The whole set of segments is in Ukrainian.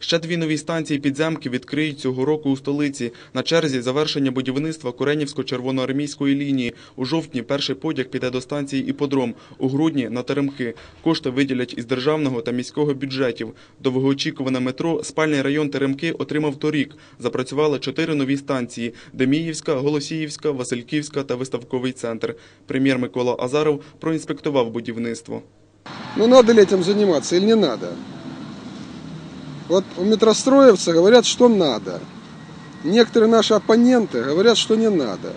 Ще дві нові станції підземки відкриють цього року у столиці. На черзі завершення будівництва Куренівсько-червоноармійської лінії. У жовтні перший потяг піде до станції Іподром, у грудні на Теремки. Кошти виділять із державного та міського бюджетів. Довгоочікуване метро спальний район Теремки отримав торік. Запрацювали чотири нові станції: Деміївська, Голосіївська, Васильківська та Виставковий центр. Прем'єр Микола Азаров проінспектував будівництво. Ну надо ли этим заниматься не надо? Вот у метростроевцы говорят, что надо. Некоторые наши оппоненты говорят, что не надо.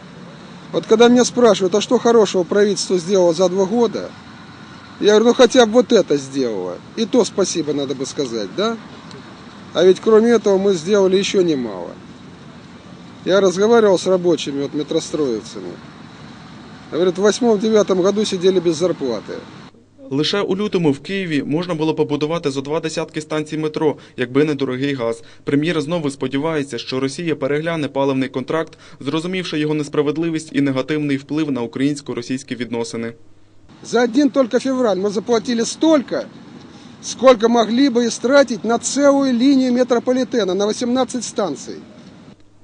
Вот когда меня спрашивают, а что хорошего правительство сделало за два года, я говорю, ну хотя бы вот это сделало. И то спасибо надо бы сказать, да? А ведь кроме этого мы сделали еще немало. Я разговаривал с рабочими, вот метростроевцами. Говорят, в восьмом-девятом году сидели без зарплаты. Лише у лютому в Києві можна було побудувати зо два десятки станцій метро, якби не дорогий газ. Прем'єр знову сподівається, що Росія перегляне паливний контракт, зрозумівши його несправедливість і негативний вплив на українсько-російські відносини. За один только февраль мы заплатили столько, сколько могли бы истратить на целую линию метрополитена, на 18 станций.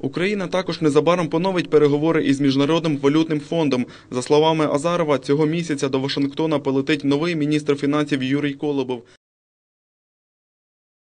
Україна також незабаром поновить переговори із міжнародним валютним фондом. За словами Азарова, цього місяця до Вашингтона полетить новий міністр фінансів Юрій Колобов.